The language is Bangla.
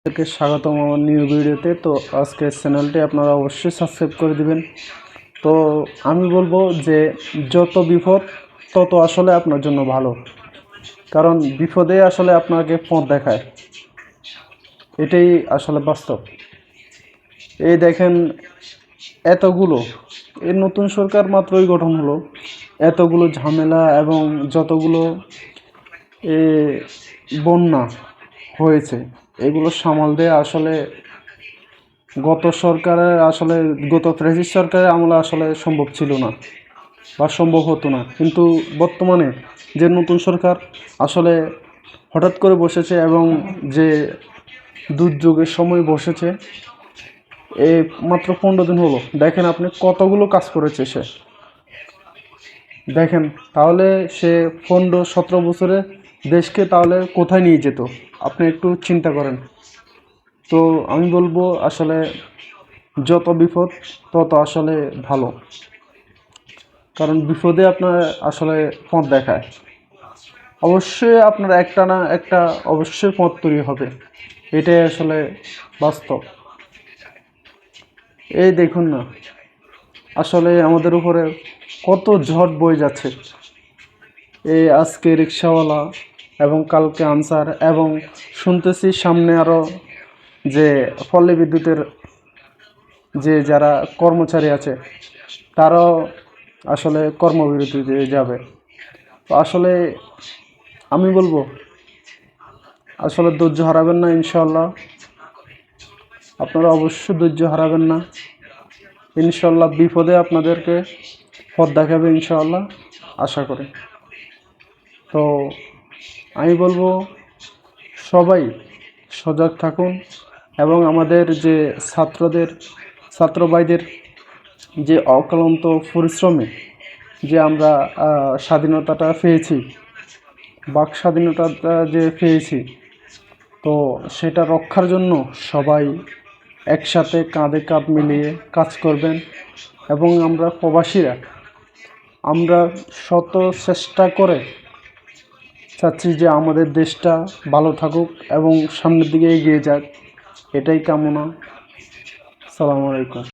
আপনাদেরকে স্বাগতম আমার নিউ ভিডিওতে। তো আজকের চ্যানেলটি আপনারা অবশ্যই সাবস্ক্রাইব করে দিবেন। তো আমি বলব যে, যত বিপদ, তত আসলে আপনার জন্য ভালো। কারণ বিপদে আসলে আপনাকে পথ দেখায়। এটাই আসলে বাস্তব। এই দেখেন, এতগুলো, এই নতুন সরকার মাত্রই গঠন হলো। এতগুলো ঝামেলা এবং যতগুলো এ বন্যা হয়েছে। এগুলো সামাল দেওয়া আসলে গত সরকারের আসলে গত ফ্রেসিস সরকারের আমলে আসলে সম্ভব ছিল না বা সম্ভব হতো না। কিন্তু বর্তমানে যে নতুন সরকার আসলে হঠাৎ করে বসেছে এবং যে দুর্যোগের সময় বসেছে এই মাত্র পনেরো দিন হলো। দেখেন আপনি কতগুলো কাজ করেছে সে। দেখেন, তাহলে সে পনেরো সতেরো বছরে দেশকে তাহলে কোথায় নিয়ে যেত? আপনি একটু চিন্তা করেন। তো আমি বলব আসলে যত বিপদ, তত আসলে ভালো। কারণ বিপদে আপনার আসলে পথ দেখায়। অবশ্যই আপনার একটা না একটা অবশ্যই পথ তৈরি হবে। এটাই আসলে বাস্তব। এই দেখুন না, আসলে আমাদের উপরে কত ঝড় বয়ে যাচ্ছে। এই আজকে রিক্সাওয়ালা এবং কালকে আনসার এবং শুনতেছি সামনে আরও যে পল্লী বিদ্যুতের যে যারা কর্মচারী আছে, তারাও আসলে কর্মবিরতিতে যাবে। তো আসলে আমি বলব, আসলে ধৈর্য হারাবেন না ইনশাল্লাহ আপনারা অবশ্যই ধৈর্য হারাবেন না। ইনশাল্লাহ বিপদে আপনাদেরকে পথ দেখাবে ইনশাল্লাহ আশা করি। তো আমি বলব, সবাই সজাগ থাকুন এবং আমাদের যে ছাত্রদের ছাত্র ভাইদের যে অক্লান্ত পরিশ্রমে যে আমরা স্বাধীনতাটা পেয়েছি, বাক স্বাধীনতাটা যে পেয়েছি, তো সেটা রক্ষার জন্য সবাই একসাথে কাঁধে কাঁধ মিলিয়ে কাজ করবেন এবং আমরা প্রবাসীরা, আমরা শত চেষ্টা করে চাচ্ছি যে আমাদের দেশটা ভালো থাকুক এবং সামনের দিকে এগিয়ে যাক, এটাই কামনা। সালাম আলাইকুম।